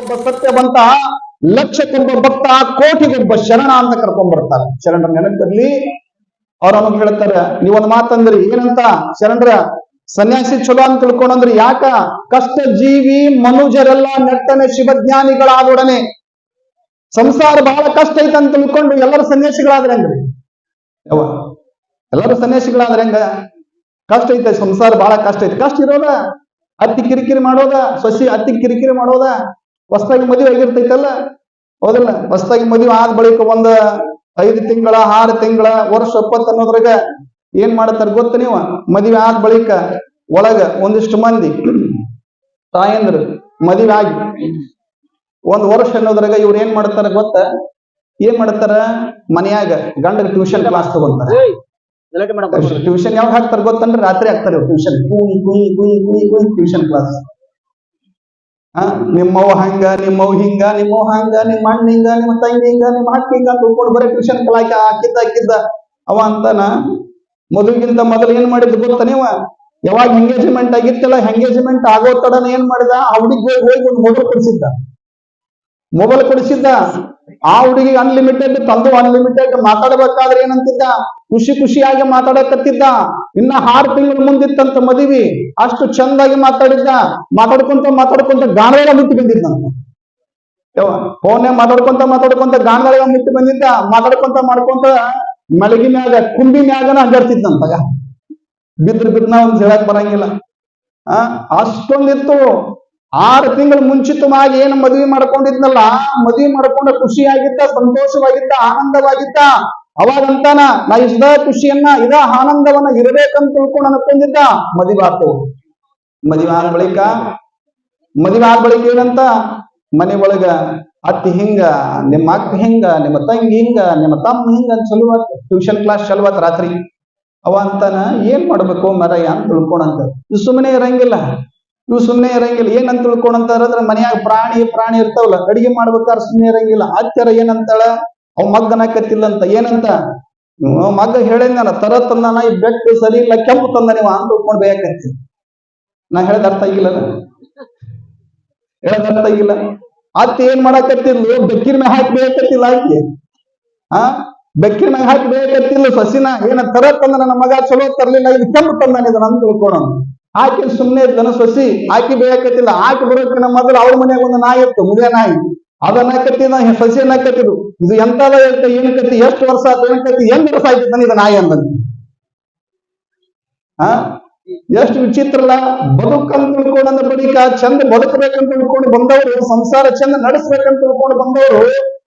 ಒಬ್ಬ ಸತ್ಯವಂತ ಲಕ್ಷಕ್ಕೊಬ್ಬ ಭಕ್ತ, ಕೋಟಿಗೊಬ್ಬ ಶರಣ ಅಂತ ಕರ್ಕೊಂಡ್ ಬರ್ತಾರೆ ಶರಣರ ನೆನಪಿರ್ಲಿ. ಅವ್ರ ನಮಗ್ ಹೇಳ್ತಾರೆ, ನೀವೊಂದ್ ಮಾತಂದ್ರಿ, ಏನಂತ? ಶರಣರ ಸನ್ಯಾಸಿ ಚಲೋ ಅಂತ ತಿಳ್ಕೊಂಡ್ರಿ ಯಾಕ? ಕಷ್ಟ ಜೀವಿ ಮನುಜರೆಲ್ಲ ನೆಟ್ಟನೆ ಶಿವಜ್ಞಾನಿಗಳಾದೊಡನೆ ಸಂಸಾರ ಬಹಳ ಕಷ್ಟ ಐತೆ ಅಂತ ತಿಳ್ಕೊಂಡು ಎಲ್ಲರೂ ಸನ್ಯಾಸಿಗಳಾದ್ರೆ ಹೆಂಗ್ರಿ? ಯಾವ ಎಲ್ಲರೂ ಸನ್ಯಾಸಿಗಳಾದ್ರೆ ಹೆಂಗ? ಕಷ್ಟ ಐತೆ, ಸಂಸಾರ ಬಹಳ ಕಷ್ಟ ಐತೆ. ಕಷ್ಟ ಇರೋದ? ಅತ್ತಿ ಕಿರಿಕಿರಿ ಮಾಡೋದ? ಸಸಿ ಅತ್ತಿ ಕಿರಿಕಿರಿ ಮಾಡೋದ? ಹೊಸ್ದಾಗಿ ಮದುವೆ ಆಗಿರ್ತೈತಲ್ಲ? ಹೌದಲ್ಲ? ಹೊಸದಾಗಿ ಮದುವೆ ಆದ ಬಳಿಕ ಒಂದ ಐದು ತಿಂಗಳ ಆರು ತಿಂಗಳ ವರ್ಷ ಒಪ್ಪತ್ತು ಅನ್ನೋದ್ರಾಗ ಏನ್ ಮಾಡ್ತಾರ ಗೊತ್ತ ನೀವು? ಮದುವೆ ಆದ ಬಳಿಕ ಒಳಗ ಒಂದಿಷ್ಟು ಮಂದಿ ತಾಯಂದ್ರ ಮದುವೆ ಆಗಿ ಒಂದ್ ವರ್ಷ ಅನ್ನೋದ್ರಾಗ ಇವ್ರು ಏನ್ ಮಾಡ್ತಾರ ಗೊತ್ತ? ಏನ್ ಮಾಡ್ತಾರ? ಮನೆಯಾಗ ಗಂಡಗ ಟ್ಯೂಷನ್ ಕ್ಲಾಸ್ ತಗೊಂತಾರ. ಟ್ಯೂಷನ್ ಯಾವಾಗ ಹಾಕ್ತಾರ ಗೊತ್ತಂದ್ರೆ ರಾತ್ರಿ ಹಾಕ್ತಾರೆ ಟ್ಯೂಷನ್ ಟ್ಯೂಷನ್ ಕ್ಲಾಸ್ ನಿಮ್ಮವ್ ಹಂಗ ನಿಮ್ಮವ್ ಹಿಂಗ ನಿಮ್ಮವ್ ಹಂಗ, ನಿಮ್ಮ ಅಣ್ಣ ಹಿಂಗ, ನಿಮ್ಮ ತಂಗಿ ಹಿಂಗ, ನಿಮ್ಮ ಅಕ್ಕ ಹಿಂಗ ಅಂತ ಬರೀ ಟ್ಯೂಷನ್ ಕಲಾಕೆ ಹಾಕಿದ್ದ ಹಾಕಿದ್ದ. ಅವ ಅಂತಾನ ಮೊದಲಿಗಿಂತ ಮೊದಲು ಏನ್ ಮಾಡಿದ್ ಗೊತ್ತ ನೀವ? ಯಾವಾಗ ಎಂಗೇಜ್ಮೆಂಟ್ ಆಗಿತ್ತಲ್ಲ ಎಂಗೇಜ್ಮೆಂಟ್ ಆಗೋ ತಡನ ಏನ್ ಮಾಡಿದ? ಹುಡುಗಿ ಹೋಗಿ ಒಂದು ಮೊಬೈಲ್ ಕೊಡಿಸಿದ್ದ. ಮೊಬೈಲ್ ಕೊಡಿಸಿದ್ದ. ಆ ಹುಡುಗಿಗೆ ಅನ್ಲಿಮಿಟೆಡ್ ತಂದು ಅನ್ಲಿಮಿಟೆಡ್ ಮಾತಾಡಬೇಕಾದ್ರೆ ಏನಂತಿದ್ದ? ಖುಷಿ ಖುಷಿಯಾಗಿ ಮಾತಾಡಕತ್ತಿದ್ದ ಇನ್ನ ಆರು ತಿಂಗಳು ಮುಂದಿತ್ತಂತ ಮದುವೆ. ಅಷ್ಟು ಚಂದಾಗಿ ಮಾತಾಡಿದ್ದ. ಮಾತಾಡ್ಕೊಂತ ಮಾತಾಡ್ಕೊಂತ ಗಾಣಗಳ ಮುಟ್ಟಿ ಬಂದಿದ್ದ. ಫೋನ್ ಮಾತಾಡ್ಕೊಂತ ಮಾತಾಡ್ಕೊಂತ ಗಾಣಗಳ ಮುಟ್ಟಿ ಬಂದಿದ್ದ. ಮಾತಾಡ್ಕೊಂತ ಮಾಡ್ಕೊಂತ ಮಳಿಗೆ ಮ್ಯಾಗ, ಕುಂಬಿ ಮ್ಯಾಗನ ಅಡ್ಡಾಡ್ತಿದ್ದಂತಾಗ ಬಿದ್ರ ಬಿದ್ನ ಒಂದ್ ಹೇಳಕ್ ಬರಂಗಿಲ್ಲ. ಆ, ಅಷ್ಟೊಂದಿತ್ತು. ಆರು ತಿಂಗಳು ಮುಂಚಿತವಾಗಿ ಏನು ಮದುವೆ ಮಾಡ್ಕೊಂಡಿದ್ನಲ್ಲ ಮದುವೆ ಮಾಡ್ಕೊಂಡ ಖುಷಿಯಾಗಿದ್ದ, ಸಂತೋಷವಾಗಿದ್ದ, ಆನಂದವಾಗಿದ್ದ, ಅವಾಗಂತಾನ ನಾ ಇದ ಖುಷಿಯನ್ನ, ಇದ ಆನಂದವನ್ನ ಇರಬೇಕಂತ ತಿಳ್ಕೊಂಡು ಅನ್ಕೊಂಡಿದ್ದ, ಮದುವೆ ಆತು ಮದುವೆ ಆದ ಬಳಿಕ, ಮದುವೆ ಬಳಿಕ ಏನಂತ, ಮನೆ ಒಳಗ ಅತ್ತಿ ಹಿಂಗ, ನಿಮ್ಮ ಅಕ್ಕ ಹಿಂಗ, ನಿಮ್ಮ ತಂಗಿ ಹಿಂಗ, ನಿಮ್ಮ ತಮ್ಮ ಹಿಂಗ ಅಂತ ಚಲುವಾತ್ ಟ್ಯೂಷನ್ ಕ್ಲಾಸ್ ಚಲುವಾತ್ ರಾತ್ರಿ. ಅವ ಅಂತಾನ ಏನ್ ಮಾಡ್ಬೇಕು ಮರಯ್ಯ ಅಂತ ತಿಳ್ಕೊಂಡಂತ. ಸುಮ್ಮನೆ ಇರಂಗಿಲ್ಲ. ಇವ್ ಸುಮ್ಮನೆ ಇರಂಗಿಲ್ಲ. ಏನಂತ ತಿಳ್ಕೊಂಡಂತಾರ? ಅಂದ್ರೆ ಮನ್ಯಾಗ ಪ್ರಾಣಿ ಪ್ರಾಣಿ ಇರ್ತಾವಲ್ಲ, ಅಡಿಗೆ ಮಾಡ್ಬೇಕಾದ್ರೆ ಸುಮ್ಮನೆ ಇರಂಗಿಲ್ಲ. ಆತ್ಯರ ಏನಂತಾಳ? ಅವ್ ಮಗ್ಗನಕತ್ತಿಲ್ಲ ಅಂತ ಏನಂತ? ಮಗ್ಗ ಹೇಳಿದ್ನ ತರ ತಂದಾನ ಈ ಬೆಕ್ಕು ಸರಿ ಇಲ್ಲ, ಕೆಂಪು ತಂದ ನೀವು ಅಂತ ತಿಳ್ಕೊಂಡ್ ಬೇಕಂತ ನಾ ಹೇಳದ ಅರ್ಥ ಆಗಿಲ್ಲ ಹೇಳದ ಅರ್ಥ ಆಗಿಲ್ಲ? ಅತ್ತ ಏನ್ ಮಾಡಕತ್ತಿದ್ಲು? ಬೆಕ್ಕಿನ ಮ್ಯಾಗ ಹಾಕಿ ಬೇಕತ್ತಿಲ್ಲ ಆಕಿ. ಆ? ಬೆಕ್ಕಿನ ಮ್ಯಾಗ ಹಾಕಿ ಬೇಕತ್ತಿಲ್ಲ ಸಸಿನ. ಏನ ತರ ತಂದ ನನ್ನ ಮಗ? ಚಲೋ ತರ್ಲಿಲ್ಲ, ಇದು ಕೆಂಪು ತಂದಾನ ಇದನ್ನ ಅಂತ ತಿಳ್ಕೊಳ ಆಕೆ ಸುಮ್ಮನೆ ಇದ್ದನ ಸಸಿ, ಆಕಿ ಬೇಯಕತ್ತಿಲ್ಲ. ಆಕಿ ಬರೋಕಿನ ಮೊದಲು ಅವ್ರ ಮನೆಯಾಗ ಒಂದು ನಾಯಿ ಇತ್ತು ಮುದೇ ನಾಯಿ. ಅದನ್ನ ಕಟ್ಟಿದ ಸಸಿಯನ್ನ ಕಟ್ಟಿದ್ರು ಇದು ಎಂತದ ಇರ್ತ ಏನ್ ಕತ್ತಿ, ಎಷ್ಟು ವರ್ಷ ಆಯ್ತು ಏನ್ ಕತ್ತಿ ವರ್ಷ ಆಯ್ತು ತಾನೆ ಇದು ನಾಯಿ ಅಂದಂತ ಆ? ಎಷ್ಟು ವಿಚಿತ್ರಲ್ಲ. ಬದುಕಂತ ತಿಳ್ಕೊಂಡ ಬಳಿಕ ಚಂದ ಬದುಕಬೇಕಂತ ತಿಳ್ಕೊಂಡು ಬಂದವರು, ಸಂಸಾರ ಚಂದ ನಡೆಸ್ಬೇಕಂತ ತಿಳ್ಕೊಂಡು ಬಂದವರು,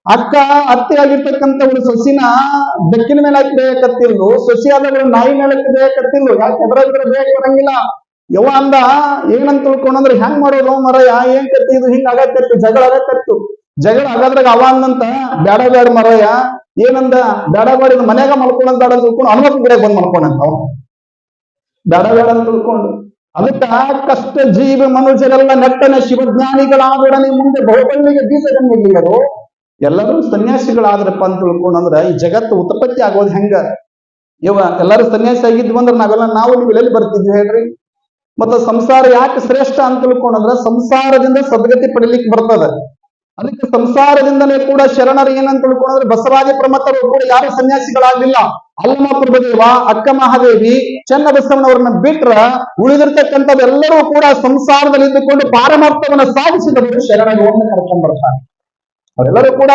ಅಕ್ಕ, ಅತ್ತೆ ಆಗಿರ್ತಕ್ಕಂಥವ್ರು ಸೊಸಿನ ಬೆಕ್ಕಿನ ಮೇಲೆ ಹಾಕಿ ಬೇಯಕತ್ತಿಲ್ಲು ಸೊಸಿ ಆದವರು ನಾಯಿ ಮೇಲೆ ಬೇಯಕತ್ತಿಲ್ಲು ಯಾಕೆ ಎದುರಾಗಿದ್ರೆ ಬೇಕ ಬರಂಗಿಲ್ಲ? ಯವ ಅಂದ, ಏನಂತ ತಿಳ್ಕೊಂಡಂದ್ರೆ ಹೆಂಗ್ ಮಾಡೋದು ಮರಯ್ಯ? ಏನ್ ಕತ್ತಿ ಇದು? ಹಿಂಗ ಆಗತ್ತಿತ್ತು ಜಗಳ ಆಗತ್ತಿತ್ತು ಜಗಳ ಆಗದ್ರಾಗ ಅವ ಅಂದಂತ, ಬ್ಯಾಡ ಬ್ಯಾಡ ಮರಯ್ಯ. ಏನಂದ? ಬ್ಯಾಡ ಬ್ಯಾಡ ಇದು ಮನ್ಯಾಗ ಮಲ್ಕೊಳ್ಳೋದ್ ಬ್ಯಾಡ ತಿಳ್ಕೊಂಡು ಹನುಮಪ್ಪ ಗಿಡಕ್ಕೆ ಬಂದ್ ಮಲ್ಕೊಂಡಂತ ಅವ ಬ್ಯಾಡ ಬ್ಯಾಡ ಅಂತ ತಿಳ್ಕೊಂಡು. ಅದಕ್ಕ ಕಷ್ಟ ಜೀವ ಮನುಷ್ಯರೆಲ್ಲ ನೆಟ್ಟನೆ ಶಿವಜ್ಞಾನಿಗಳಾದೊಡನೆ ಮುಂದೆ ಬಹುಬಳ್ಳಿಗೆ ಅದು ಎಲ್ಲರೂ ಸನ್ಯಾಸಿಗಳಾದ್ರಪ್ಪ ಅಂತ ತಿಳ್ಕೊಂಡಂದ್ರ ಈ ಜಗತ್ತು ಉತ್ಪತ್ತಿ ಆಗೋದು ಹೆಂಗ? ಇವ ಎಲ್ಲರೂ ಸನ್ಯಾಸಿ ಆಗಿದ್ವು ಅಂದ್ರೆ ನಾವೆಲ್ಲ ನಾವು ನೀವು ಎಲ್ಲಿ ಬರ್ತಿದ್ವಿ ಹೇಳ್ರಿ? ಮತ್ತ ಸಂಸಾರ ಯಾಕೆ ಶ್ರೇಷ್ಠ ಅಂತ ತಿಳ್ಕೊಂಡ್ರ ಸಂಸಾರದಿಂದ ಸದ್ಗತಿ ಪಡಿಲಿಕ್ಕೆ ಬರ್ತದ. ಅದಕ್ಕೆ ಸಂಸಾರದಿಂದಲೇ ಕೂಡ ಶರಣರು ಏನಂತ ತಿಳ್ಕೊಂಡ್ರೆ ಬಸವಾದಿ ಪ್ರಮತರು ಕೂಡ ಯಾರು ಸನ್ಯಾಸಿಗಳಾಗಲಿಲ್ಲ ಅಲ್ಲಮ ಪ್ರಭುದೇವ ಅಕ್ಕ ಮಹಾದೇವಿ, ಚೆನ್ನ ಬಸವಣ್ಣವ್ರನ್ನ ಬಿಟ್ರ ಉಳಿದಿರ್ತಕ್ಕಂಥದ್ದೆಲ್ಲರೂ ಕೂಡ ಸಂಸಾರದಲ್ಲಿ ಇದ್ದುಕೊಂಡು ಪಾರಮಾರ್ಥವನ್ನ ಸಾಧಿಸಿದವರು ಶರಣಗಳನ್ನು ಕರ್ಕೊಂಡ್ ಬರ್ತಾರೆ. ಅವರೆಲ್ಲರೂ ಕೂಡ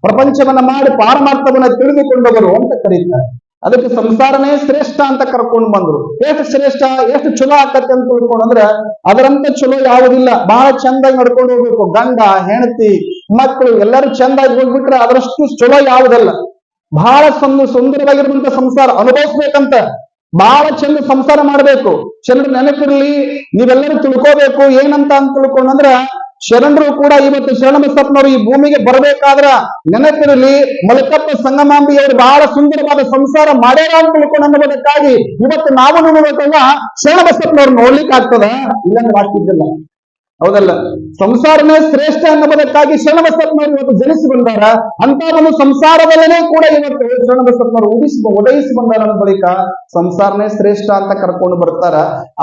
ಪ್ರಪಂಚವನ್ನ ಮಾಡಿ ಪಾರಮಾರ್ಥವನ್ನ ತಿಳಿದುಕೊಂಡವರು ಅಂತ ಕರೀತಾರೆ. ಅದಕ್ಕೆ ಸಂಸಾರನೇ ಶ್ರೇಷ್ಠ ಅಂತ ಕರ್ಕೊಂಡು ಬಂದ್ರು. ಎಷ್ಟು ಶ್ರೇಷ್ಠ, ಎಷ್ಟು ಚಲೋ ಆಕತ್ತೆ ಅಂತ ತಿಳ್ಕೊಂಡ್ರೆ ಅದರಂತ ಚಲೋ ಯಾವುದಿಲ್ಲ. ಬಹಳ ಚಂದಾಗಿ ನಡ್ಕೊಂಡು ಹೋಗ್ಬೇಕು. ಗಂಡ, ಹೆಂಡತಿ, ಮಕ್ಕಳು ಎಲ್ಲರೂ ಚಂದಾಗಿ ಹೋಗ್ಬಿಟ್ರೆ ಅದರಷ್ಟು ಚಲೋ ಯಾವುದಲ್ಲ. ಬಹಳ ಸಂದು ಸುಂದರವಾಗಿರುವಂತ ಸಂಸಾರ ಅನುಭವಿಸ್ಬೇಕಂತ. ಬಹಳ ಚಂದ ಸಂಸಾರ ಮಾಡ್ಬೇಕು. ಚಂದ್ರ ನೆನಪಿರ್ಲಿ, ನೀವೆಲ್ಲರೂ ತಿಳ್ಕೋಬೇಕು. ಏನಂತ ಅಂತ ತಿಳ್ಕೊಂಡ್ರ ಶರಣರು ಕೂಡ ಇವತ್ತು ಶರಣಬಸಪ್ಪನವರು ಈ ಭೂಮಿಗೆ ಬರಬೇಕಾದ್ರ ನೆನಪಿರಲಿ ಮಲಕಪ್ಪ ಸಂಗಮಾಂಬಿ ಅವರು ಬಹಳ ಸುಂದರವಾದ ಸಂಸಾರ ಮಾಡ್ಯಾರ ಅಂತ ತಿಳ್ಕೊಂಡು ಅನ್ನೋದಕ್ಕಾಗಿ ಇವತ್ತು ನಾವು ನೋಡ್ಬೇಕಲ್ಲ ಶರಣಬಸಪ್ಪನವ್ರು ನೋಡ್ಲಿಕ್ಕೆ ಆಗ್ತದ ಇಲ್ಲಂದ್ರೆ ಆಗ್ತಿದ್ದಿಲ್ಲ ಹೌದಲ್ಲ? ಸಂಸಾರನೇ ಶ್ರೇಷ್ಠ ಅನ್ನೋದಕ್ಕಾಗಿ ಶರಣಬಸಪ್ಪನವರು ಇವತ್ತು ಜನಿಸಿ ಬಂದಾರ. ಅಂತ ಒಂದು ಸಂಸಾರದಲ್ಲೇ ಕೂಡ ಇವತ್ತು ಶರಣಬಸಪ್ಪನವರು ಉದಿಸಿ ಉದಯಿಸಿ ಬಂದಾರ ಬಳಿಕ ಸಂಸಾರನೇ ಶ್ರೇಷ್ಠ ಅಂತ ಕರ್ಕೊಂಡು ಬರ್ತಾರ.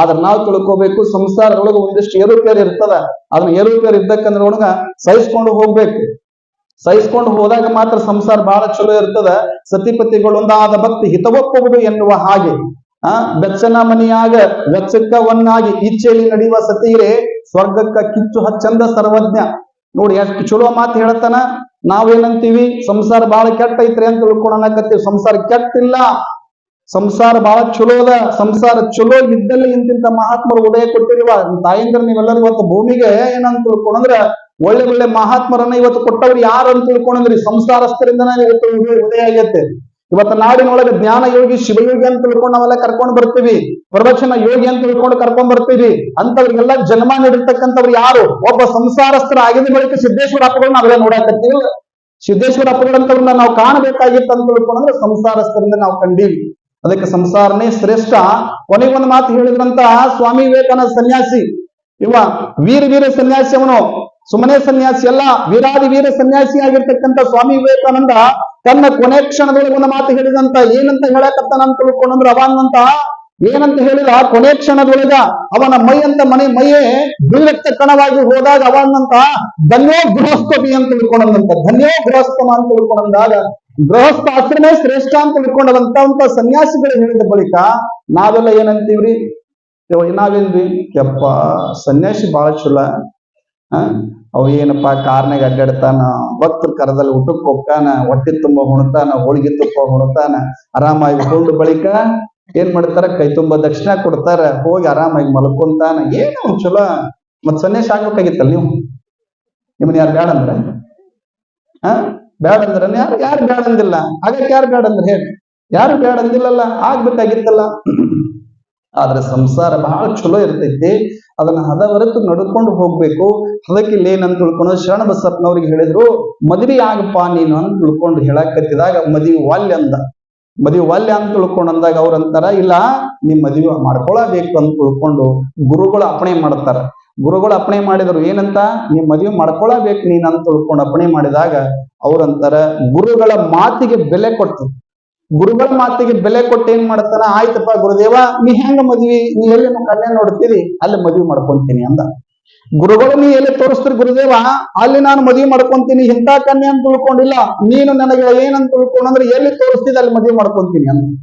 ಆದ್ರೆ ನಾವು ತಿಳ್ಕೋಬೇಕು, ಸಂಸಾರದೊಳಗೆ ಒಂದಿಷ್ಟು ಏರುಪೇರು ಇರ್ತದ. ಅದನ್ನ ಏರುಪೇರು ಇದ್ದಕ್ಕಂದ್ರೆ ಒಳಗ ಸಹಿಸ್ಕೊಂಡು ಹೋಗ್ಬೇಕು. ಸಹಿಸ್ಕೊಂಡು ಹೋದಾಗ ಮಾತ್ರ ಸಂಸಾರ ಬಹಳ ಚಲೋ ಇರ್ತದ. ಸತಿಪತಿಗಳೊಂದಾದ ಭಕ್ತಿ ಹಿತವಪ್ಪುವುದು ಎನ್ನುವ ಹಾಗೆ. ಆ ಬೆಚ್ಚನ ಮನೆಯಾಗ ವೆಚ್ಚಕ್ಕವನ್ನಾಗಿ ಇಚ್ಛೆಯಲ್ಲಿ ನಡೆಯುವ ಸತೀರೆ ಸ್ವರ್ಗಕ್ಕ ಕಿಚ್ಚು ಹಚ್ಚಂದ ಸರ್ವಜ್ಞ. ನೋಡಿ, ಎಷ್ಟು ಚಲೋ ಮಾತು ಹೇಳ್ತಾನ? ನಾವೇನಂತೀವಿ? ಸಂಸಾರ ಬಹಳ ಕೆಟ್ಟ ಐತ್ರಿ ಅಂತ ತಿಳ್ಕೊಳಕತ್ತೀವಿ ಸಂಸಾರ ಕೆಟ್ಟಿಲ್ಲ. ಸಂಸಾರ ಬಹಳ ಚಲೋ ಅದ. ಸಂಸಾರ ಚಲೋ ಇದ್ದಲ್ಲಿ ಇಂತಿಂತ ಮಹಾತ್ಮರು ಉದಯ ಕೊಟ್ಟಿರುವ ತಾಯಂದ್ರ ನೀವೆಲ್ಲರೂ ಇವತ್ತು ಭೂಮಿಗೆ ಏನಂತ ತಿಳ್ಕೊಂಡ್ರ ಒಳ್ಳೆ ಒಳ್ಳೆ ಮಹಾತ್ಮರನ್ನ ಇವತ್ತು ಕೊಟ್ಟವ್ರು ಯಾರು ಅಂತ ತಿಳ್ಕೊಂಡ್ರಿ ಸಂಸಾರಸ್ಥರಿಂದನೇ ಇವತ್ತು ಉದಯ ಉದಯ ಆಗೈತೆ. ಇವತ್ತು ನಾಡಿನೊಳಗೆ ಜ್ಞಾನ ಯೋಗಿ ಶಿವಯೋಗಿ ಅಂತ ತಿಳ್ಕೊಂಡು ನಾವೆಲ್ಲ ಕರ್ಕೊಂಡು ಬರ್ತೀವಿ. ಪ್ರವಚನ ಯೋಗಿ ಅಂತ ತಿಳ್ಕೊಂಡು ಕರ್ಕೊಂಡ್ ಬರ್ತೀವಿ. ಅಂತವ್ರಿಗೆಲ್ಲ ಜನ್ಮ ನೀಡಿರ್ತಕ್ಕಂಥವ್ರು ಯಾರು? ಒಬ್ಬ ಸಂಸಾರಸ್ಥರ ಆಗಿದ ಬಳಿಕ ಸಿದ್ದೇಶ್ವರ ಹಬ್ಬಗಳು ನಾವೆಲ್ಲ ನೋಡಾಕತ್ತೀವಿ. ಸಿದ್ದೇಶ್ವರ ಹಬ್ಬಗಳಂತವ್ರನ್ನ ನಾವು ಕಾಣಬೇಕಾಗಿತ್ತು ಅಂತ ತಿಳ್ಕೊಂಡ್ರೆ ಸಂಸಾರಸ್ಥರಿಂದ ನಾವು ಕಂಡೀವಿ. ಅದಕ್ಕೆ ಸಂಸಾರನೇ ಶ್ರೇಷ್ಠ. ಕೊನೆಗೊಂದು ಮಾತು ಹೇಳಿದ್ರಂತ ಸ್ವಾಮಿ ವಿವೇಕಾನಂದ ಸನ್ಯಾಸಿ. ಇವ ವೀರ ವೀರ ಸನ್ಯಾಸಿ ಅವನು. ಸುಮ್ಮನೆ ಸನ್ಯಾಸಿ ಅಲ್ಲ ವೀರಾದಿ ವೀರ ಸನ್ಯಾಸಿ ಆಗಿರ್ತಕ್ಕಂಥ ಸ್ವಾಮಿ ವಿವೇಕಾನಂದ ತನ್ನ ಕೊನೆ ಕ್ಷಣದೊಳಗೆ ಒಂದು ಮಾತು ಹೇಳಿದಂತ, ಏನಂತ ಹೇಳಕತ್ತ ಅಂತ ತಿಳ್ಕೊಂಡ್ರೆ ಅವನಂತ ಏನಂತ ಹೇಳಿದ ಕೊನೆ ಕ್ಷಣದೊಳಗ ಅವನ ಮೈ ಅಂತ ಮನೆ ಮೈಯೇ ಬೀಳಕ್ಕೆ ಕಣವಾಗಿ ಹೋದಾಗ ಅವನಂತ ಧನ್ಯೋ ಗೃಹಸ್ಥಪಿ ಅಂತ ತಿಳ್ಕೊಂಡಂತ ಧನ್ಯೋ ಗೃಹಸ್ಥಮ ಅಂತ ತಿಳ್ಕೊಂಡಂದಾಗ ಗೃಹಸ್ಥ ಆಶ್ರಮೇ ಶ್ರೇಷ್ಠ ಅಂತ ತಿಳ್ಕೊಂಡವಂತ ಅಂತ ಸನ್ಯಾಸಿಗಳು ಹೇಳಿದ ಬಳಿಕ ನಾವೆಲ್ಲ ಏನಂತೀವ್ರಿ? ನಾವೇನ್ರಿ? ಯಪ್ಪ, ಸನ್ಯಾಸಿ ಬಹಳ ಚಲೋ. ಅವ ಏನಪ್ಪ ಕಾರ್ನಾಗ ಅಡ್ಡಾಡ್ತಾನ, ಭಕ್ತರ ಕರದಲ್ಲಿ ಊಟಕ್ಕೆ ಹೋಗ್ತಾನ, ಹೊಟ್ಟೆ ತುಂಬ ಹುಣ್ತಾನ ಹೋಳಿಗೆ ತುಪ್ಪ ಹುಣ್ತಾನ ಆರಾಮಾಗಿ ಉಂಡು ಬಳಿಕ ಏನ್ ಮಾಡ್ತಾರ, ಕೈ ತುಂಬ ದಕ್ಷಿಣ ಕೊಡ್ತಾರ, ಹೋಗಿ ಆರಾಮಾಗಿ ಮಲ್ಕೊಂತಾನ. ಏನು ಚಲೋ. ಮತ್ ಸನ್ಯಾಸ ಆಗ್ಬೇಕಾಗಿತ್ತಲ್ಲ ನೀವು? ನಿಮ್ಮನ್ನ ಯಾರು ಬೇಡ ಅಂದ್ರ? ಹಾ? ಅಂದ್ರ ಯಾರು ಯಾರು ಬೇಡ ಅಂದಿಲ್ಲ? ಯಾರು ಬೇಡ ಅಂದ್ರ ಹೇಳಿ? ಯಾರು ಬೇಡ ಅಂದಿಲ್ಲಲ್ಲ, ಆಗ್ಬೇಕಾಗಿತ್ತಲ್ಲ. ಆದ್ರೆ ಸಂಸಾರ ಬಹಳ ಚಲೋ ಇರ್ತೈತಿ. ಅದನ್ನ ಹದವರೆತು ನಡ್ಕೊಂಡು ಹೋಗ್ಬೇಕು. ಅದಕ್ಕೆ ಇಲ್ಲಿ ಏನಂತ ತಿಳ್ಕೊಂಡು ಶರಣ ಬಸಪ್ಪನವ್ರಿಗೆ ಹೇಳಿದ್ರು, ಮದುವೆ ಆಗಪ್ಪ ನೀನು ಅಂತ ತಿಳ್ಕೊಂಡು ಹೇಳಕತ್ತಿದಾಗ ಮದುವೆ ವಾಲ್ಯ ಅಂದ. ಮದುವೆ ವಾಲ್ಯ ಅಂತ ತಿಳ್ಕೊಂಡು ಅಂದಾಗ ಅವ್ರ ಅಂತಾರ, ಇಲ್ಲ ನೀ ಮದುವೆ ಮಾಡ್ಕೊಳಬೇಕು ಅಂತ ತಿಳ್ಕೊಂಡು ಗುರುಗಳು ಅಪಣೆ ಮಾಡ್ತಾರ. ಗುರುಗಳು ಅಪಣೆ ಮಾಡಿದ್ರು ಏನಂತ ನೀ ಮದುವೆ ಮಾಡ್ಕೊಳಬೇಕು ನೀನ್ ಅಂತ ತಿಳ್ಕೊಂಡು ಅಪಣೆ ಮಾಡಿದಾಗ ಅವ್ರಂತಾರ ಗುರುಗಳ ಮಾತಿಗೆ ಬೆಲೆ ಕೊಟ್ಟು ಗುರುಗಳ ಮಾತಿಗೆ ಬೆಲೆ ಕೊಟ್ಟು ಏನ್ ಮಾಡ್ತಾನ? ಆಯ್ತಪ್ಪ ಗುರುದೇವ, ನೀ ಹೆಂಗ ಮದ್ವಿ? ನೀ ಎಲ್ಲಿ ನಮ್ಮ ಕನ್ಯಾ ನೋಡ್ತೀರಿ? ಅಲ್ಲಿ ಮದ್ವಿ ಮಾಡ್ಕೊಂತೀನಿ ಅಂದ. ಗುರುಗಳು, ನೀ ಎಲ್ಲಿ ತೋರಿಸ್ತೀರಿ ಗುರುದೇವ? ಅಲ್ಲಿ ನಾನು ಮದ್ವಿ ಮಾಡ್ಕೊಂತೀನಿ. ಇಂಥ ಕನ್ಯೆ ಅಂತ ತಿಳ್ಕೊಂಡಿಲ್ಲ. ನೀನು ನನಗೆ ಏನಂತ ತಿಳ್ಕೊಂಡ್ರೆ ಎಲ್ಲಿ ತೋರಿಸ್ತಿದ್ದೆ ಅಲ್ಲಿ ಮದ್ವಿ ಮಾಡ್ಕೊಂತೀನಿ ಅಂದ.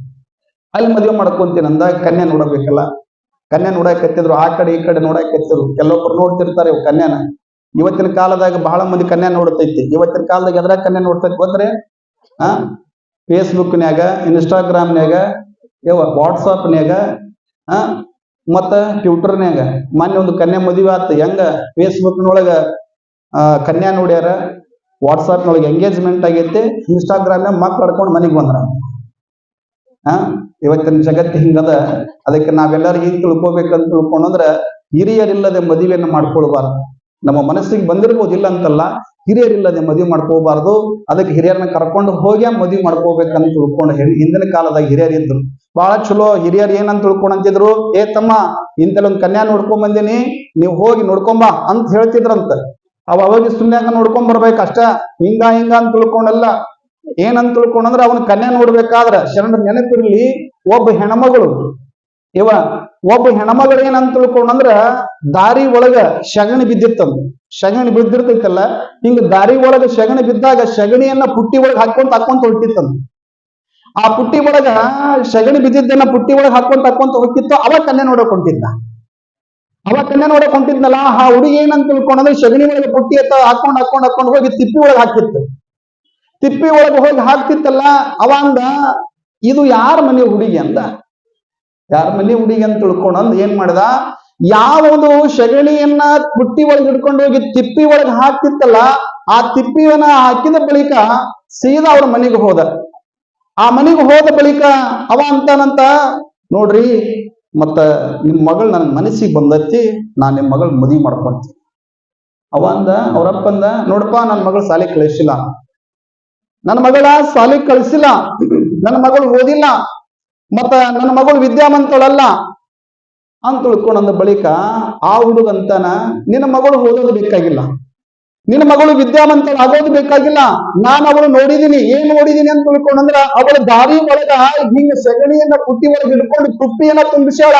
ಅಲ್ಲಿ ಮದ್ವಿ ಮಾಡ್ಕೊಂತೀನಿ ಅಂದ. ಕನ್ಯಾ ನೋಡಬೇಕಲ್ಲ? ಕನ್ಯಾ ನೋಡಕತ್ತಿದ್ರು ಆ ಕಡೆ ಈ ಕಡೆ ನೋಡಕತ್ತಿದ್ರು ಕೆಲವೊಬ್ರು ನೋಡ್ತಿರ್ತಾರೆ ಕನ್ಯಾನ. ಇವತ್ತಿನ ಕಾಲದಾಗ ಬಹಳ ಮಂದಿ ಕನ್ಯಾ ನೋಡ್ತೈತಿ. ಇವತ್ತಿನ ಕಾಲದಾಗ ಎದ್ರ ಕನ್ಯಾ ನೋಡ್ತೈತಿ. ಬಂದ್ರೆ ಆ ಫೇಸ್ಬುಕ್ನ್ಯಾಗ ಇನ್ಸ್ಟಾಗ್ರಾಮ್ನ್ಯಾಗ ಯಾವ ವಾಟ್ಸಪ್ನ್ಯಾಗ ಮತ್ತ ಟ್ವಿಟರ್ನ್ಯಾಗ ಮೊನ್ನೆ ಒಂದು ಕನ್ಯಾ ಮದುವೆ ಆತ. ಹೆಂಗ? ಫೇಸ್ಬುಕ್ನೊಳಗೆ ಕನ್ಯಾ ನೋಡ್ಯಾರ ವಾಟ್ಸಪ್ನೊಳಗೆ ಎಂಗೇಜ್ಮೆಂಟ್ ಆಗೈತಿ ಇನ್ಸ್ಟಾಗ್ರಾಮ್ನಾಗ ಮಕ್ಳು ಹಡ್ಕೊಂಡು ಮನೆಗೆ ಬಂದ್ರ. ಆ, ಇವತ್ತಿನ ಜಗತ್ತು ಹಿಂಗದ. ಅದಕ್ಕೆ ನಾವೆಲ್ಲರೂ ಏನ್ ತಿಳ್ಕೊಬೇಕಂತ ತಿಳ್ಕೊಂಡಂದ್ರ, ಹಿರಿಯರಿಲ್ಲದೆ ಮದುವೆಯನ್ನು ಮಾಡ್ಕೊಳ್ಬಾರ್ದು. ನಮ್ಮ ಮನಸ್ಸಿಗೆ ಬಂದಿರ್ಬೋದು ಇಲ್ಲ ಅಂತಲ್ಲ, ಹಿರಿಯರಿಲ್ಲದೆ ಮದುವೆ ಮಾಡ್ಕೋಬಾರ್ದು. ಅದಕ್ಕೆ ಹಿರಿಯರನ್ನ ಕರ್ಕೊಂಡು ಹೋಗಿ ಮದುವೆ ಮಾಡ್ಕೋಬೇಕಂತ ತಿಳ್ಕೊಂಡು ಹೇಳಿ ಹಿಂದಿನ ಕಾಲದಾಗ ಹಿರಿಯರು ಇದ್ರು. ಬಹಳ ಚಲೋ ಹಿರಿಯರು ಏನಂತ ತಿಳ್ಕೊಂಡಂತಿದ್ರು, ಏ ತಮ್ಮ, ಇಂತಲ್ಲಿ ಒಂದ್ ಕನ್ಯಾ ನೋಡ್ಕೊಂಡ್ ಬಂದಿನಿ, ನೀವು ಹೋಗಿ ನೋಡ್ಕೊಂಬಾ ಅಂತ ಹೇಳ್ತಿದ್ರಂತ. ಅವ ಅವಾಗ ಸುಮ್ನ್ಯಾಗ ನೋಡ್ಕೊಂಡ್ ಬರ್ಬೇಕಷ್ಟ ಹಿಂಗ ಹಿಂಗ ಅಂತ ತಿಳ್ಕೊಂಡಲ್ಲ. ಏನಂತ ತಿಳ್ಕೊಂಡಂದ್ರ, ಅವನ ಕನ್ಯಾ ನೋಡ್ಬೇಕಾದ್ರ ಶರಣ ನೆನಪಿರ್ಲಿ, ಒಬ್ಬ ಹೆಣ್ಮಗಳು ಇವ ಒಬ್ಬ ಹೆಣ್ಮಗಳು ಏನಂತ ತಿಳ್ಕೊಂಡಂದ್ರ ದಾರಿ ಒಳಗ ಶಗಣಿ ಬಿದ್ದಿತ್ತಂತ. ಶಗಣಿ ಬಿದ್ದಿರ್ತೈತಲ್ಲ, ಹಿಂಗ ದಾರಿ ಒಳಗ ಶಗಣಿ ಬಿದ್ದಾಗ ಶಗಣಿಯನ್ನ ಪುಟ್ಟಿ ಒಳಗ ಹಾಕೊಂತ ಹಾಕೊಂತ ಹೊಟ್ಟಿತ್ತಂತ ಆ ಪುಟ್ಟಿ ಒಳಗ ಶಗಣಿ ಬಿದ್ದಿದ್ದನ್ನ ಪುಟ್ಟಿ ಒಳಗ ಹಾಕೊಂತ ಹಾಕೊಂತ ಹೋಗಿತ್ತು ಅವ ಕನ್ನೆ ನೋಡಕ್ ಹೊಂಟಿದ್ದ. ಅವ ಕನ್ನೆ ನೋಡಕ್ ಹೊಂಟಿದ್ನಲ್ಲ, ಆ ಹುಡುಗಿ ಏನಂತ ತಿಳ್ಕೊಂಡಂದ್ರೆ ಶಗಣಿ ಒಳಗೆ ಪುಟ್ಟಿ ಎತ್ತ ಹಾಕೊಂಡ್ ಹಾಕೊಂಡ್ ಹಾಕೊಂಡ್ ಹೋಗಿ ತಿಪ್ಪಿ ಒಳಗೆ ಹಾಕಿತ್ತು ತಿಪ್ಪಿ ಒಳಗೆ ಹೋಗಿ ಹಾಕ್ತಿತ್ತಲ್ಲ ಅವ ಅಂದ ಇದು ಯಾರ ಮನೆ ಹುಡುಗಿ ಅಂದ? ಯಾರ ಮನೆ ಹುಡುಗಿ ಅಂತ ತಿಳ್ಕೊಂಡು ಅಂದ್ ಏನ್ ಮಾಡ್ದ? ಯಾವ ಒಂದು ಶಗಣಿಯನ್ನ ಪುಟ್ಟಿ ಒಳಗೆ ಹಿಡ್ಕೊಂಡು ಹೋಗಿ ತಿಪ್ಪಿ ಒಳಗೆ ಹಾಕ್ತಿತ್ತಲ್ಲ, ಆ ತಿಪ್ಪಿಯನ್ನ ಹಾಕಿದ ಬಳಿಕ ಸೀದಾ ಅವ್ರ ಮನೆಗೆ ಹೋದ. ಆ ಮನೆಗೆ ಹೋದ ಬಳಿಕ ಅವ ಅಂತಾನಂತ, ನೋಡ್ರಿ, ಮತ್ತ ನಿಮ್ ಮಗಳು ನನ್ನ ಮನಸ್ಸಿಗೆ ಬಂದೈತಿ, ನಾನು ನಿಮ್ ಮಗಳ ಮದುವೆ ಮಾಡ್ಕೊಂತೀನಿ. ಅವ ಅಂದ ಅವ್ರಪ್ಪ ಅಂದ, ನೋಡಪ್ಪ ನನ್ನ ಮಗಳ ಸಾಲಿ ಕಳಿಸಿಲ್ಲ. ನನ್ನ ಮಗಳ ಸಾಲಿ ಕಳಿಸಿಲ್ಲ. ನನ್ನ ಮಗಳು ಓದಿಲ್ಲ. ಮತ್ತ ನನ್ನ ಮಗಳು ವಿದ್ಯಾವಂತಳಲ್ಲ ಅಂತ ತಿಳ್ಕೊಂಡ ಬಳಿಕ ಆ ಹುಡುಗಂತನ, ನಿನ್ನ ಮಗಳು ಓದೋದು ಬೇಕಾಗಿಲ್ಲ. ನಿನ್ನ ಮಗಳು ವಿದ್ಯಾವಂತ ಆಗೋದು ಬೇಕಾಗಿಲ್ಲ. ನಾನು ಅವಳು ನೋಡಿದೀನಿ, ಏನ್ ನೋಡಿದೀನಿ ಅಂತ ತಿಳ್ಕೊಂಡಂದ್ರ ಅವಳ ದಾರಿ ಒಳಗ ಹಿಂಗ ಸಗಣಿಯನ್ನ ಕುಟ್ಟಿ ಒಳಗೆ ಹಿಡ್ಕೊಂಡು ತುಪ್ಪಿಯನ್ನ ತುಂಬಿಸ್ಯಾಳ.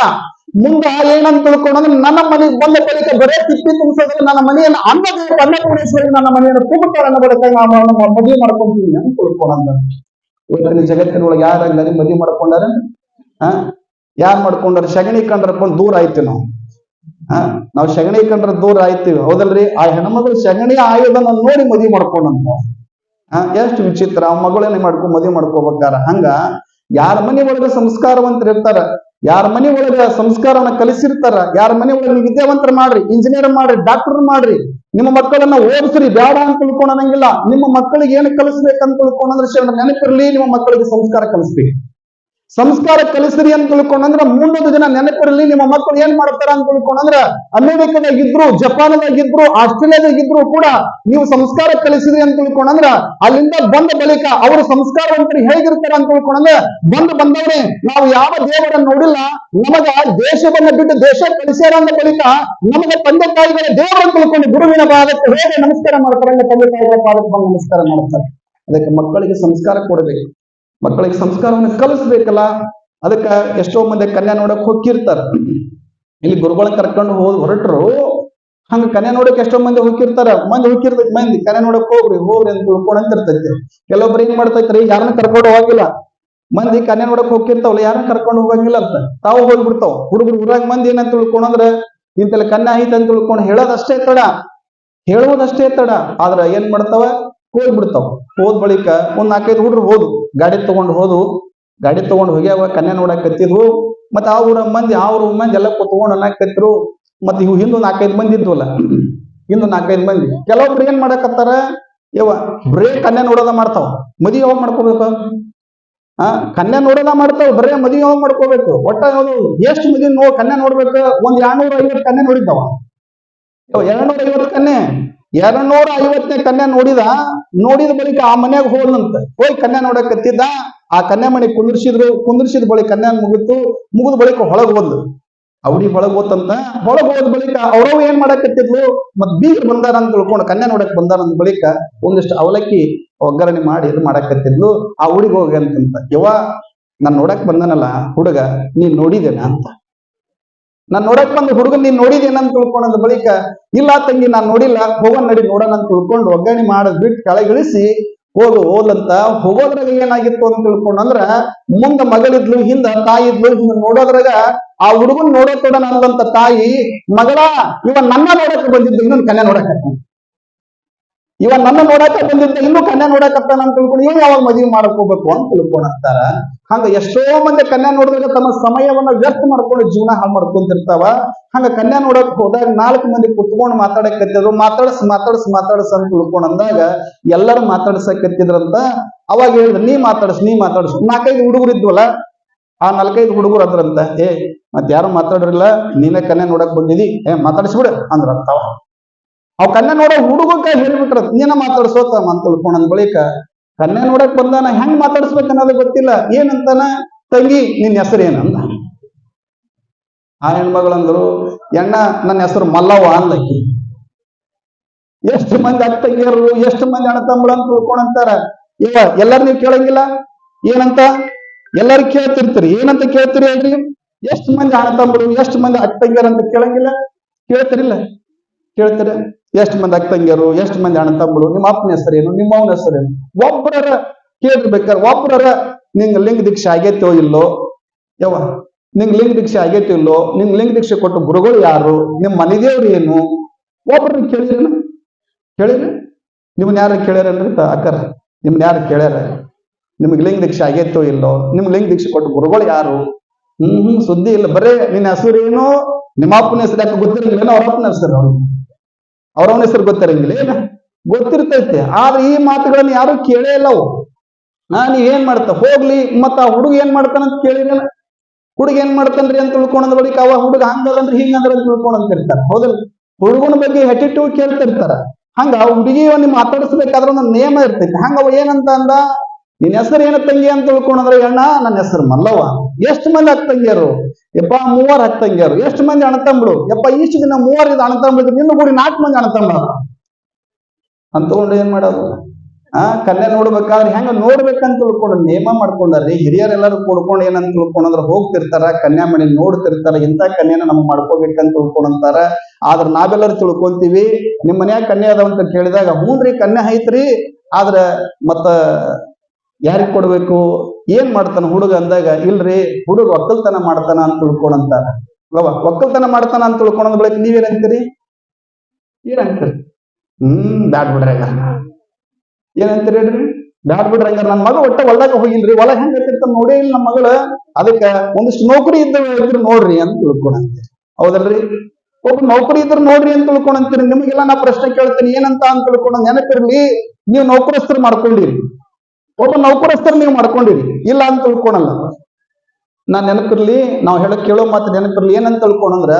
ಮುಂದ ಏನಂತ ತಿಳ್ಕೊಂಡಂದ್ರೆ ನನ್ನ ಮನೆಗೆ ಬಂದ ಬಳಿಕ ಬರೇ ತಿಪ್ಪಿ ತುಂಬಿಸೋದ್ರೆ ನನ್ನ ಮನೆಯನ್ನ ಅನ್ನದ ಅನ್ನಪೂರ್ಣೇಶ್ವರಿ ನನ್ನ ಮನೆಯನ್ನು ತುಂಬುತ್ತಾಳೆ ಅನ್ನೋ ನಾನು ಮದುವೆ ಮಾಡ್ಕೊಂತೀನಿ ಅಂತ ತಿಳ್ಕೊಂಡ ಇವತ್ತಿನ ಜಗತ್ತಿನೊಳಗೆ ಯಾರ ಮದುವೆ ಮಾಡ್ಕೊಂಡಾರ? ಆ? ಯಾರ್ ಮಾಡ್ಕೊಂಡಾರ? ಶಗಣಿ ಕಂಡ್ರಪ್ಪ ದೂರ ಆಯ್ತು ನಾವು. ಆ? ನಾವು ಶಗಣಿ ಕಂಡ್ರ ದೂರ ಆಯ್ತೀವಿ. ಹೌದಲ್ರಿ? ಆ ಹೆಣ್ಮಗಳು ಶಗಣಿ ಆಯುಧನ ನೋಡಿ ಮದುವೆ ಮಾಡ್ಕೊಂಡಂತ. ಆ? ಎಷ್ಟು ವಿಚಿತ್ರ. ಆ ಮಗಳನ್ನ ಮಾಡ್ಕೊ ಮದುವೆ ಮಾಡ್ಕೋಬೇಕಾರ. ಹಂಗ ಯಾರ ಮನೆ ಒಳಗ ಸಂಸ್ಕಾರವಂತರು ಇರ್ತಾರ, ಯಾರ ಮನೆ ಒಳಗ ಸಂಸ್ಕಾರವನ್ನ ಕಲಿಸಿರ್ತಾರ, ಯಾರ ಮನೆ ಒಳಗ ವಿದ್ಯಾವಂತರ ಮಾಡ್ರಿ ಇಂಜಿನಿಯರ್ ಮಾಡ್ರಿ ಡಾಕ್ಟರ್ ಮಾಡ್ರಿ ನಿಮ್ಮ ಮಕ್ಕಳನ್ನ ಓದಿಸ್ರಿ, ಬೇಡ ಅಂತ ತಿಳ್ಕೊಳಂಗಿಲ್ಲ. ನಿಮ್ಮ ಮಕ್ಕಳಿಗೆ ಏನು ಕಲಿಸ್ಬೇಕಂತ ತಿಳ್ಕೊಂಡ್ರೆ ನೆನಪಿರ್ಲಿ, ನಿಮ್ಮ ಮಕ್ಕಳಿಗೆ ಸಂಸ್ಕಾರ ಕಲಿಸ್ಬೇಕು. ಸಂಸ್ಕಾರ ಕಲಿಸ್ರಿ ಅಂತ ತಿಳ್ಕೊಂಡ್ರ ಮುನ್ನೂರು ಜನ ನೆನಪಿರಲಿ, ನಿಮ್ಮ ಮಕ್ಕಳು ಏನ್ ಮಾಡ್ತಾರ ಅಂತ ತಿಳ್ಕೊಂಡ್ರ ಅಮೆರಿಕದಾಗ ಇದ್ರು ಆಸ್ಟ್ರೇಲಿಯಾದಾಗಿದ್ರು ಕೂಡ ನೀವು ಸಂಸ್ಕಾರ ಕಲಿಸಿದ್ರಿ ಅಂತ ತಿಳ್ಕೊಂಡ್ರ ಅಲ್ಲಿಂದ ಬಂದ ಬಳಿಕ ಅವರು ಸಂಸ್ಕಾರವಂತರು ಹೇಗಿರ್ತಾರ ಅಂತ ತಿಳ್ಕೊಂಡ್ರೆ ಬಂದು ಬಂದವರೇ, ನಾವು ಯಾವ ದೇವರನ್ನ ನೋಡಿಲ್ಲ, ನಮಗ ದೇಶವನ್ನ ಬಿಟ್ಟು ದೇಶ ಕಲಿಸ್ಯಾರ ಅಂದ ಬಳಿಕ ನಮಗ ತಂದೆ ತಾಯಿಗಳ ದೇವರನ್ನ ತಿಳ್ಕೊಂಡು ಗುರುವಿನ ಭಾಗಕ್ಕೆ ಹೇಗೆ ನಮಸ್ಕಾರ ಮಾಡ್ತಾರೆ, ತಂದೆ ತಾಯಿಗಳ ಪಾದಕ್ಕೆ ಬಂದು ನಮಸ್ಕಾರ ಮಾಡ್ತಾರೆ. ಅದಕ್ಕೆ ಮಕ್ಕಳಿಗೆ ಸಂಸ್ಕಾರ ಕೊಡಬೇಕು. ಮಕ್ಕಳಿಗೆ ಸಂಸ್ಕಾರವನ್ನು ಕಲಿಸ್ಬೇಕಲ್ಲ? ಅದಕ್ಕ ಎಷ್ಟೋ ಮಂದಿ ಕನ್ಯಾ ನೋಡಕ್ ಹೋಗಿರ್ತಾರ ಇಲ್ಲಿ ಗುರುಗಳ ಕರ್ಕೊಂಡು ಹೋದ್ ಹೊರಟ್ರು, ಹಂಗ ಕನ್ಯಾ ನೋಡಕ್ ಎಷ್ಟೋ ಮಂದಿ ಹೋಗಿರ್ತಾರ ಮಂದಿ ಹೋಗಿರ್ತೈತಿ ಮಂದಿ. ಕನ್ಯಾ ನೋಡಕ್ ಹೋಗ್ರಿ ಹೋಗ್ರಿ ಅಂತ ತಿಳ್ಕೊಂಡ್ ಅಂತಿರ್ತೈತಿ. ಕೆಲವೊಬ್ರು ಏನ್ ಮಾಡ್ತೈತ್ರಿ, ಯಾರನ್ನ ಕರ್ಕೊಂಡು ಹೋಗಿಲ್ಲ ಮಂದಿ ಕನ್ಯಾ ನೋಡಕ್ ಹೋಗಿರ್ತಾವಲ್ಲ ಯಾರನ್ನ ಕರ್ಕೊಂಡು ಹೋಗಂಗಿಲ್ಲ ಅಂತ. ತಾವು ಹೋಗ್ಬಿಡ್ತಾವ. ಹುಡುಗರು ಊರಾಗ ಮಂದಿ ಏನಂತ ತಿಳ್ಕೊಂಡ್ರೆ ಇಂತೆಲ್ಲ ಕನ್ಯಾ ಐತೆ ಅಂತ ತಿಳ್ಕೊಂಡು ಹೇಳೋದಷ್ಟೇ ತಡ. ಹೇಳುವುದಷ್ಟೇ ತಡ. ಆದ್ರ ಏನ್ ಮಾಡ್ತಾವ? ಹೋಗ್ಬಿಡ್ತಾವ. ಹೋದ್ ಬಳಿಕ ಒಂದ್ ನಾಲ್ಕೈದು ಹುಡ್ರ್ ಹೋದ್ವು ಗಾಡಿ ತಗೊಂಡು ಹೋದು ಗಾಡಿ ತಗೊಂಡು ಹೋಗ್ಯಾವ ಕನ್ಯಾ ನೋಡಕ್ ಕತ್ತಿದ್ವು ಮತ್ತೆ ಆ ಊರ ಮಂದಿ, ಆ ಊರ ಮಂದಿ ಎಲ್ಲ ಕುತ್ಕೊಂಡು ಅನ್ನಕತ್ತಿರು ಮತ್ತೆ ಇವು ಹಿಂದೂ ನಾಲ್ಕೈದು ಮಂದಿ ಇದ್ವಲ್ಲ. ಹಿಂದೂ ನಾಲ್ಕೈದು ಮಂದಿ. ಕೆಲವೊಬ್ರು ಏನ್ ಮಾಡಕತ್ತಾರ? ಯವ ಬರೇ ಕನ್ಯಾ ನೋಡೋದ ಮಾಡ್ತಾವ. ಮದಿ ಯಾವಾಗ ಮಾಡ್ಕೋಬೇಕು? ಆ, ಕನ್ಯಾ ನೋಡೋದ ಮಾಡ್ತಾವ. ಬರೇ ಮದಿ ಯಾವಾಗ ಮಾಡ್ಕೋಬೇಕು? ಒಟ್ಟ ಎಷ್ಟು ಮದಿ ನೋ ಕನ್ಯಾ ನೋಡ್ಬೇಕು? ಒಂದ್ ಎರಡ್ನೂರ ಐವತ್ತು ಕನ್ಯಾ ನೋಡಿದ್ದಾವ. ಎರಡ್ನೂರ ಐವತ್ತು ಕನ್ಯೆ? ಎರಡ್ನೂರ ಐವತ್ತನೇ ಕನ್ಯಾ ನೋಡಿದ ನೋಡಿದ ಬಳಿಕ ಆ ಮನ್ಯಾಗ ಹೋದಂತೆ ಹೋಗಿ ಕನ್ಯಾ ನೋಡಕ್ ಕತ್ತಿದ್ದ ಆ ಕನ್ಯಾ ಮನೆ ಕುಂದಿರ್ಸಿದ್ರು, ಕುಂದಿರ್ಸಿದ ಬಳಿಕ ಕನ್ಯಾ ಮುಗಿತು, ಮುಗಿದ ಬಳಿಕ ಹೊಳಗ್ ಬಂದು. ಅವಳಿ ಹೊಳಗ್ ಹೋತಂತ, ಹೊಳಗ್ ಹೋದ ಬಳಿಕ ಅವ್ರವ್ ಏನ್ ಮಾಡಕತ್ತಿದ್ಲು ಮತ್ ಬೀಗರ್ ಬಂದಾರ ಅಂತ ತಿಳ್ಕೊಂಡು ಕನ್ಯಾ ನೋಡಕ್ ಬಂದಾರ ಅಂದ ಬಳಿಕ ಒಂದಿಷ್ಟು ಅವಲಕ್ಕಿ ಒಗ್ಗರಣೆ ಮಾಡಿ ಇದು ಮಾಡಕತ್ತಿದ್ಲು ಆ ಹುಡುಗ ಹೋಗಿ ಅಂತಂತ ಯವ ನಾನ್ ನೋಡಕ್ ಬಂದನಲ್ಲ, ಹುಡುಗ, ನೀನ್ ನೋಡಿದೇನ ಅಂತ. ನಾನ್ ನೋಡಕ್ ಬಂದ ಹುಡುಗನ್ ನೀನ್ ನೋಡಿದೇನ ಅಂತ ತಿಳ್ಕೊಂಡ ಬಳಿಕ, ಇಲ್ಲ ತಂಗಿ, ನಾನು ನೋಡಿಲ್ಲ ಹೋಗೋಣ ನಡಿ ನೋಡೋಣ ಅಂತ ತಿಳ್ಕೊಂಡು ಒಗ್ಗರಣೆ ಮಾಡೋದ್ ಬಿಟ್ಟು ಕೆಳಗಿಳಿಸಿ, ಹೋಗು, ಹೋದಂತ ಹೋಗೋದ್ರಾಗ ಏನಾಗಿತ್ತು ಅಂತ ತಿಳ್ಕೊಂಡಂದ್ರ ಮುಂದ ಮಗಳಿದ್ಲು, ಹಿಂದ ತಾಯಿ ಇದ್ಲು ಹಿಂದ ನೋಡೋದ್ರಾಗ ಆ ಹುಡುಗನ್ ನೋಡೋ ತೊಡನ ಅಂದಂತ ತಾಯಿ, ಮಗಳ, ಇವ ನನ್ನ ನೋಡಕ್ ಬಂದಿದ್ದು ಇನ್ನೊಂದು ಕನ್ಯಾ ನೋಡಕ್ ಇವ ನನ್ನ ನೋಡಕ ಬಂದಿದ್ದ ಇನ್ನೂ ಕನ್ಯಾ ನೋಡಕತ್ತಾನ ಅಂತ ತಿಳ್ಕೊಂಡು ಇವ್ ಯಾವಾಗ ಮದುವೆ ಮಾಡಕ್ ಹೋಗ್ಬೇಕು ಅಂತ ತಿಳ್ಕೊಂಡಂತಾರ ಹಂಗ ಎಷ್ಟೋ ಮಂದಿ ಕನ್ಯಾ ನೋಡಿದಾಗ ತಮ್ಮ ಸಮಯವನ್ನ ವ್ಯರ್ಥ ಮಾಡ್ಕೊಂಡು ಜೀವನ ಹಾಳು ಮಾಡ್ಕೊಂತಿರ್ತಾವ. ಹಂಗ ಕನ್ಯಾ ನೋಡಕ್ ಹೋದಾಗ ನಾಲ್ಕು ಮಂದಿ ಕುತ್ಕೊಂಡು ಮಾತಾಡಕತ್ತಿದ್ರು. ಮಾತಾಡಸ್ ಮಾತಾಡಸ್ ಮಾತಾಡಸ್ ಅಂತ ತಿಳ್ಕೊಂಡ್ ಅಂದಾಗ ಎಲ್ಲರೂ ಮಾತಾಡ್ಸಕತ್ತಿದ್ರಂತ. ಅವಾಗ ಹೇಳಿದ್ರು, ನೀ ಮಾತಾಡಸ್ ನೀ ಮಾತಾಡಸ್. ನಾಲ್ಕೈದು ಹುಡುಗರು ಇದ್ವಲ್ಲ, ಆ ನಾಲ್ಕೈದು ಹುಡುಗರು ಅದ್ರಂತ, ಏ ಮತ್ ಯಾರು ಮಾತಾಡ್ರಿಲ್ಲ? ನೀನೇ ಕನ್ಯಾ ನೋಡಕ್ ಬಂದಿದಿ? ಏ, ಮಾತಾಡಿಸ್ಬಿಡು, ಅಂದ್ರಂತಾವ. ಅವ ಕನ್ಯಾ ನೋಡೋ ಹುಡುಗಕ್ಕ ಹೇಳ್ಬಿಟ್ರ ನೀನ ಮಾತಾಡ್ಸೋತ ಅಂತ ತಿಳ್ಕೊಂಡ್ ಬಳಿಕ ಕನ್ಯಾ ನೋಡಕ್ ಬಂದಾನ, ಹೆಂಗ್ ಮಾತಾಡಿಸ್ಬೇಕು ಅನ್ನೋದು ಗೊತ್ತಿಲ್ಲ. ಏನಂತಾನ? ತಂಗಿ ನಿನ್ನ ಹೆಸರು ಏನಂದ ಆ ಹೆಣ್ಮಗಳಂದ್ರು ಎಣ್ಣ ನನ್ನ ಹೆಸರು ಮಲ್ಲವ್ವ ಅಂದಕ್ಕಿ ಎಷ್ಟು ಮಂದಿ ಅಕ್ಕ ತಂಗಿಯರು, ಎಷ್ಟು ಮಂದಿ ಅಣ್ಣ ತಮ್ಮಳು ಅಂತ ತಿಳ್ಕೊಂಡಂತಾರ ಇವ, ಎಲ್ಲಾರು ನೀವು ಕೇಳಂಗಿಲ್ಲ. ಏನಂತ? ಎಲ್ಲರೂ ಕೇಳ್ತಿರ್ತೀರಿ. ಏನಂತ ಕೇಳ್ತೀರಿ ಹೇಳ್ರಿ ಎಷ್ಟು ಮಂದಿ ಅಣ್ಣ ತಮ್ಮರು ಎಷ್ಟು ಮಂದಿ ಅಕ್ಕ ತಂಗಿಯರು ಅಂತ ಕೇಳಂಗಿಲ್ಲ. ಕೇಳ್ತಿರಿಲ್ಲ. ಕೇಳ್ತೀರ, ಎಷ್ಟು ಮಂದಿ ಅಕ್ಕ ತಂಗಿಯರು, ಎಷ್ಟು ಮಂದಿ ಅಣ್ಣ ತಮ್ಮಳು ನಿಮ್ಮ ಅಪ್ಪನ ಹೆಸರೇನು, ನಿಮ್ಮ ಅವನ ಹೆಸರೇನು? ಒಬ್ಬರ ಕೇಳಿರ್ಬೇಕಾರೆ ಒಬ್ಬರ ನಿಂಗೆ ಲಿಂಗ ದೀಕ್ಷೆ ಆಗೈತೋ ಇಲ್ಲೋ? ಯಾವ ನಿಂಗೆ ಲಿಂಗ ದೀಕ್ಷೆ ಆಗೈತೋ ಇಲ್ಲೋ? ನಿಂಗೆ ಲಿಂಗ ದೀಕ್ಷೆ ಕೊಟ್ಟು ಗುರುಗಳು ಯಾರು? ನಿಮ್ಮ ಮನೆದೇವ್ರು ಏನು? ಒಬ್ಬರನ್ನ ಕೇಳಿದ್ರಿ ಕೇಳಿರಿ. ನಿಮ್ಮನ್ನ ಯಾರು ಕೇಳ್ಯಾರ ಅಕ್ಕರ? ನಿಮ್ಮನ್ನ ಯಾರು ಕೇಳ್ಯಾರ? ನಿಮ್ಗೆ ಲಿಂಗ ದೀಕ್ಷೆ ಆಗೈತೋ ಇಲ್ಲೋ? ನಿಮ್ಗೆ ಲಿಂಗ ದೀಕ್ಷೆ ಕೊಟ್ಟು ಗುರುಗಳು ಯಾರು? ಹ್ಮ್ ಸುದ್ದಿ ಇಲ್ಲ. ಬರೇ ನಿನ್ನ ಹೆಸರು ಏನು ನಿಮ್ಮ ಅಪ್ಪನ ಹೆಸರು ಯಾಕೆ ಗೊತ್ತಿಲ್ಲ ಅವ್ರ ಅಪ್ಪನ ಹೆಸರು ಅವ್ರಿಗೆ. ಅವ್ರವನ ಹೆಸರು ಗೊತ್ತಿರಂಗಿಲ್ಲ. ಏನ? ಗೊತ್ತಿರ್ತೈತೆ. ಆದ್ರೆ ಈ ಮಾತುಗಳನ್ನ ಯಾರು ಕೇಳೇ ಇಲ್ಲವು ನಾನು ಏನ್ ಮಾಡ್ತ? ಹೋಗ್ಲಿ, ಮತ್ತ ಆ ಹುಡುಗ ಏನ್ ಮಾಡ್ತಾನಂತ ಕೇಳಿರಲ್ಲ ಹುಡುಗ ಏನ್ ಮಾಡ್ತಾನ್ರಿ ಅಂತ ತಿಳ್ಕೊಂಡ್ ಬಳಿಕ ಅವ ಹುಡುಗ ಹಂಗದಂದ್ರೆ ಹಿಂಗಂದ್ರ ಅಂತ ತಿಳ್ಕೊಂಡ್ ಇರ್ತಾರ ಹೌದಲ್ಲ? ಹುಡುಗನ ಬಗ್ಗೆ ಹೆಟ್ಟಿಟ್ಟು ಕೇಳ್ತಿರ್ತಾರ. ಹಂಗ ಹುಡುಗಿ ನೀವು ಮಾತಾಡಿಸ್ಬೇಕಾದ್ರೆ ಒಂದು ನಿಯಮ ಇರ್ತೈತಿ. ಹಂಗ ಅವ ಏನಂತ ಅಂದ? ನಿನ್ನ ಹೆಸರು ಏನ ತಂಗಿ ಅಂತ ತಿಳ್ಕೊಂಡ್ರೆ, ಅಣ್ಣ, ನನ್ನ ಹೆಸರು ಮಲ್ಲವ ಎಷ್ಟು ಮಂದಿ ಅಕ್ಕ ತಂಗಿಯರು ಯಪ್ಪ, ಮೂವರ್ ಅಕ್ಕ ತಂಗಿಯರು ಎಷ್ಟು ಮಂದಿ ಅಣ್ಣತಂಬಳು ಯಪ್ಪ, ಇಷ್ಟು ದಿನ ಮೂವರ್ ಇದು ಅಣ್ಣತಂಬಳು ನಿನ್ನ ಕೂಡಿ ನಾಲ್ಕು ಮಂದಿ ಅಣ್ಣತಂಬಳ ಅಂತಕೊಂಡು ಏನ್ ಮಾಡೋದು? ಆ, ಕನ್ಯಾ ನೋಡ್ಬೇಕಾದ್ರೆ ಹೆಂಗ ನೋಡ್ಬೇಕಂತ ತಿಳ್ಕೊಂಡು ನೇಮ ಮಾಡ್ಕೊಂಡ್ರಿ. ಹಿರಿಯರೆಲ್ಲರೂ ಕೂಡ್ಕೊಂಡು ಏನಂತ ತಿಳ್ಕೊಂಡ್ರೆ ಹೋಗ್ತಿರ್ತಾರ, ಕನ್ಯಾ ಮಣಿ ನೋಡ್ತಿರ್ತಾರ, ಇಂಥ ಕನ್ಯಾನ ನಮ್ಗೆ ಮಾಡ್ಕೋಬೇಕಂತ ತಿಳ್ಕೊಂಡಂತಾರ. ಆದ್ರ ನಾವೆಲ್ಲರೂ ತಿಳ್ಕೊಂತೀವಿ ನಿಮ್ಮ ಮನ್ಯಾಗ ಕನ್ಯಾ ಅದಾವ ಅಂತ ಕೇಳಿದಾಗ ರೀ ಕನ್ಯಾ ಐತ್ರಿ. ಆದ್ರ ಮತ್ತ ಯಾರಿಗ್ ಕೊಡಬೇಕು? ಏನ್ ಮಾಡ್ತಾನ ಹುಡುಗ ಅಂದಾಗ, ಇಲ್ರಿ, ಹುಡುಗ ಒಕ್ಕಲ್ತನ ಮಾಡ್ತಾನ ಅಂತ ತಿಳ್ಕೊಂಡಂತಾರ ಅಲ್ವಾ ಒಕ್ಕಲ್ತನ ಮಾಡ್ತಾನ ಅಂತ ತಿಳ್ಕೊಂಡ್ ಬಳಿಕ ನೀವೇನಂತೀರಿ ಏನಂತೀರಿ ಹ್ಮ್, ಬ್ಯಾಡ್ ಬಿಡ್ರಿ ಏನಂತೀರಿ ಹೇಳ್ರಿ? ಬಿಡ್ರಿ ಹಂಗಾರ. ನನ್ ಮಗ ಒಟ್ಟ ಹೊಲ್ದಾಗ ಹೋಗಿಲ್ರಿ. ಹೊಲ ಹೆಂಗ ನೋಡೇ ಇಲ್ಲ ನಮ್ಮ ಮಗಳ. ಅದಕ್ಕ ಒಂದಿಷ್ಟು ನೌಕರಿ ಇದ್ರ ನೋಡ್ರಿ ಅಂತ ತಿಳ್ಕೊಂಡಂತೀರಿ ಹೌದಲ್ರಿ? ಒಬ್ಬ ನೌಕರಿ ಇದ್ರ ನೋಡ್ರಿ ಅಂತ ತಿಳ್ಕೊಂಡಂತೀರಿ ನಿಮಗೆಲ್ಲ ನಾ ಪ್ರಶ್ನೆ ಕೇಳ್ತೀನಿ ಏನಂತ ಅಂತ ತಿಳ್ಕೊಂಡ ನೆನಪಿರ್ಲಿ. ನೀವು ನೌಕರಸ್ಥರು ಮಾಡ್ಕೊಂಡಿರಿ. ಒಬ್ಬ ನೌಕರಸ್ಥರು ನೀವು ಮಾಡ್ಕೊಂಡಿರಿ. ಇಲ್ಲ ಅಂತ ತಿಳ್ಕೊಳಲ್ಲ. ನಾ ನೆನಪಿರ್ಲಿ, ನಾವು ಹೇಳಕ್ ಕೇಳೋ ಮಾತು ನೆನಪಿರಲಿ. ಏನಂತ ತಿಳ್ಕೊಂಡ್ರ